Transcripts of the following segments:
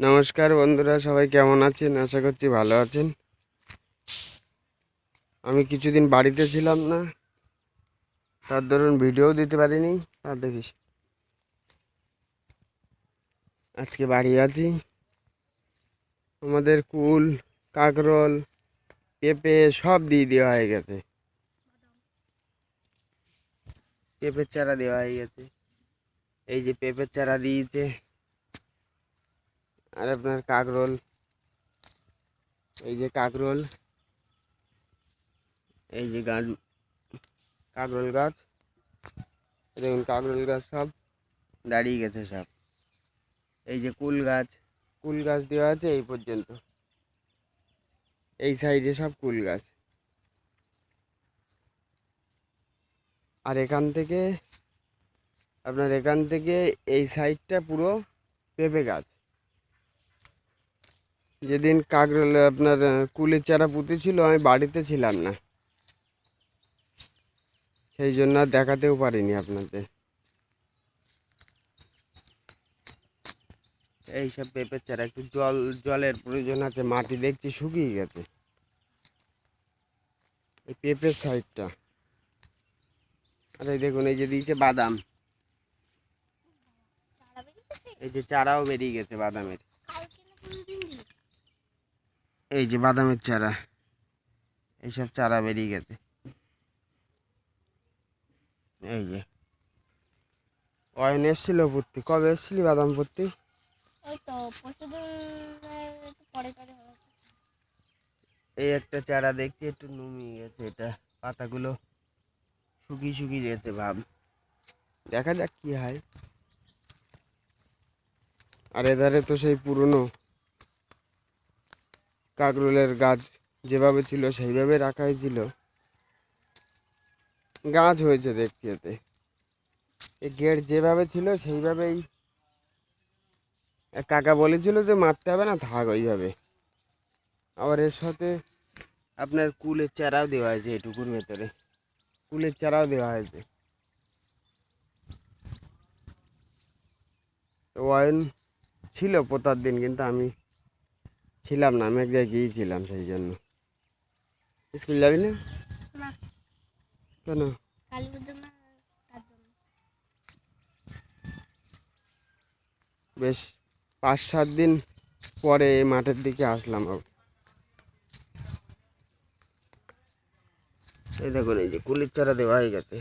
নমস্কার বন্ধুরা, সবাই কেমন আছেন? আশা করছি ভালো আছেন। আমি কিছুদিন বাড়িতে ছিলাম না, তার ধরুন ভিডিও দিতে পারিনি। আর দেখিস। আজকে বাড়ি আছি। আমাদের কুল, কাকরোল, পেঁপে সব দিয়ে দেওয়া হয়ে গেছে। পেঁপের চারা দেওয়া হয়ে গেছে। এই যে পেঁপের চারা দিয়েছে। আর আপনার কাকরোল। এই যে কাকরোল। এই যে গাছ, কাকরোল গাছ। দেখুন, কাকরোল গাছ সব দাঁড়িয়ে গেছে সব। এই যে কুল গাছ কুল গাছ দেওয়া আছে এই পর্যন্ত। এই সাইডে সব কুল গাছ। আর এখান থেকে, আপনার এখান থেকে এই সাইডটা পুরো পেঁপে গাছ। যেদিন কাকরোল আপনার কুলের চারা পুঁতেছিল আমি বাড়িতে ছিলাম না। সেই জন্য আর দেখাতেও পারিনি আপনাদের। এই সব পেঁপের চারা, একটু জল, জলের প্রয়োজন আছে, মাটি দেখছি শুকিয়ে গেছে। এই পেঁপের সাইডটা। আর এই দেখুন, এই যে দিয়েছে বাদাম। এই যে চারাও বেরিয়ে গেছে বাদামের কালকে না কোনদিন দিল? এই যে বাদামের চারা। এইসব চারা বেরিয়ে গেছে। এই যে। অয়ন এসছিল ভর্তি। কবে এসছিলি বাদাম ভর্তি? ওই তো পরশুদিন একটু পরে পরে হবে। এই একটা চারা দেখছি একটু নুমিয়ে গেছে এটা। পাতাগুলো শুকিয়ে শুকিয়ে গেছে ভাব। দেখা যাক কি হয়। আর এধারে তো সেই পুরনো। কাকরোলের গাছ যেভাবে ছিল, সেইভাবে রাখা হয়েছিল গাছ হয়েছে দেখছি এতে। গেট যেভাবে ছিল, সেইভাবেই। কাকা বলেছিল যে, মারতে হবে না, থাক ওইভাবে। আবার এর সাথে আপনার কুলের চারাও দেওয়া হয়েছে এটুকুর ভেতরে। কুলের চারাও দেওয়া হয়েছে। ওয়াইন ছিল পোতার দিন, কিন্তু আমি ছিলাম না আমি এক জায়গায় গিয়েছিলাম সেই জন্য। স্কুল যাবি না? না। কেন? কালী পুজো না তার জন্য। বেশ পাঁচ সাত দিন পরে এই মাঠের দিকে আসলাম আবার। এই দেখুন এই যে কুলির চারা দেওয়া হয়ে গেছে।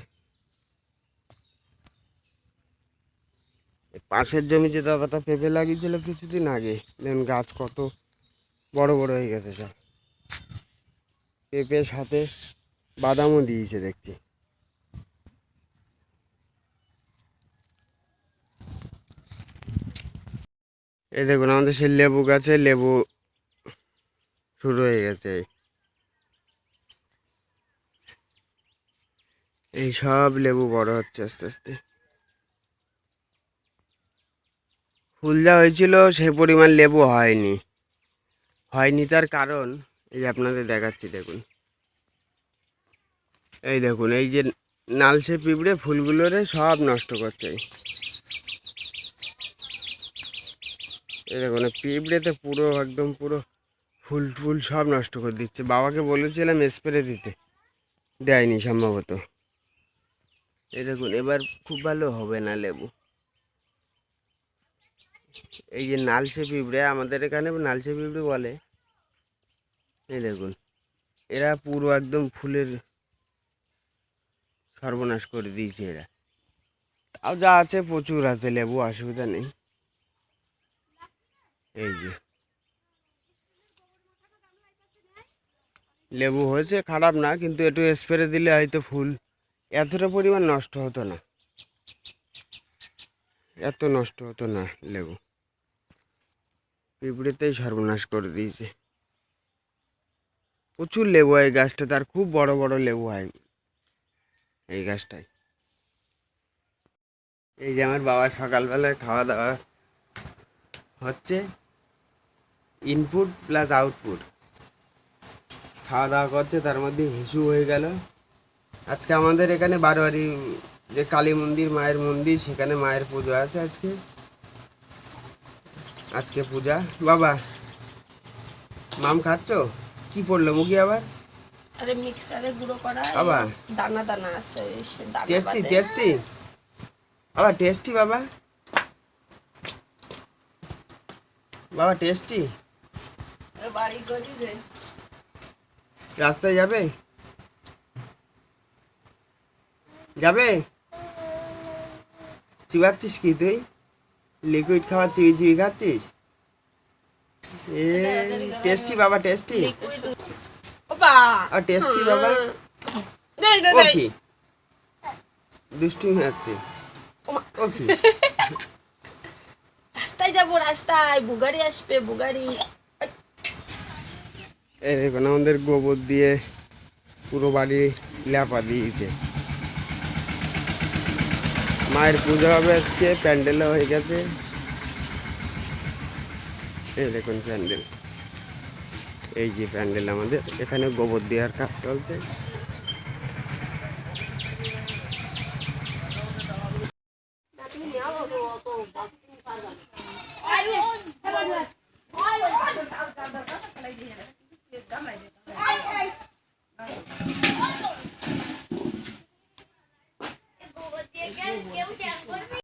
এই পাশের জমি যে দাদাটা পেঁপে লাগিয়েছিল কিছুদিন আগে দেখুন গাছ কত বড় বড় হয়ে গেছে সব। পেঁপের সাথে বাদামও দিয়েছে, দেখছি। এই দেখুন, আমাদের সেই লেবু গাছে লেবু শুরু হয়ে গেছে। এই সব লেবু বড় হচ্ছে আস্তে আস্তে। ফুল যা হয়েছিল সে পরিমাণ লেবু হয়নি। হয়নি তার কারণ, এই আপনাদের দেখাচ্ছি, দেখুন। এই দেখুন, এই যে নালসে পিঁপড়ে ফুলগুলোরে সব নষ্ট করছে। এই দেখুন পিঁপড়েতে পুরো একদম পুরো ফুল ফুল সব নষ্ট করে দিচ্ছে। বাবাকে বলেছিলাম স্প্রে দিতে। দেয়নি সম্ভবত। এই দেখুন, এবার খুব ভালো হবে না লেবু। এই যে নালসে পিঁপড়ে, আমাদের এখানে নালসে পিঁপড়ে বলে। এই দেখুন, এরা পুরো একদম ফুলের সর্বনাশ করে দিয়েছে এরা। তাও যা আছে, প্রচুর আছে, লেবু, অসুবিধা নেই। এই যে, লেবু হয়েছে, খারাপ না, কিন্তু একটু স্প্রে দিলে হয়তো ফুল এতটা পরিমাণ নষ্ট হতো না। এত নষ্ট হতো না লেবু। পিঁপড়েতেই সর্বনাশ করে দিয়েছে। প্রচুর লেবু হয় গাছটা, তার খুব বড় বড় লেবু হয় এই গাছটায়। এই যে আমার বাবা সকালবেলায় খাওয়া দাওয়া হচ্ছে ইনপুট প্লাস আউটপুট খাওয়া দাওয়া করছে, তার মধ্যে হিসু হয়ে গেল। আজকে আমাদের এখানে বারোয়ারি যে কালী মন্দির মায়ের মন্দির সেখানে মায়ের পুজো আছে আজকে। আজকে পূজা। বাবা মাম খাচ্ছ? কি পড়ল মুখে আবার? আরে মিক্সারে গুঁড়ো করা আবার? দানা দানা আছে ওই সে দানা টেস্টি টেস্টি? বাবা টেস্টি বাবা। বাবা টেস্টি? বাড়ি করি যে রাস্তায় যাবে? যাবে? চিবাচ্ছিস কি তুই? লিকুইড খাবার চিবি চিবি খাচ্ছিস? এ টেস্টি বাবা টেস্টি আর টেস্টি বাবা। নেই নেই ও নেই কি? দুষ্টুমি হচ্ছে ওমা। ও কি? রাস্তায় যাব রাস্তায়। বুগারি আসবে বুগারি। এই দেখুন আমাদের গোবর দিয়ে পুরো বাড়ি ল্যাপা দিয়েছে। মায়ের পুজো হবে আজকে, প্যান্ডেলও হয়ে গেছে। এই দেখুন প্যান্ডেল। এই যে প্যান্ডেল আমাদের, এখানে গোবর দেওয়ার কাজ চলছে।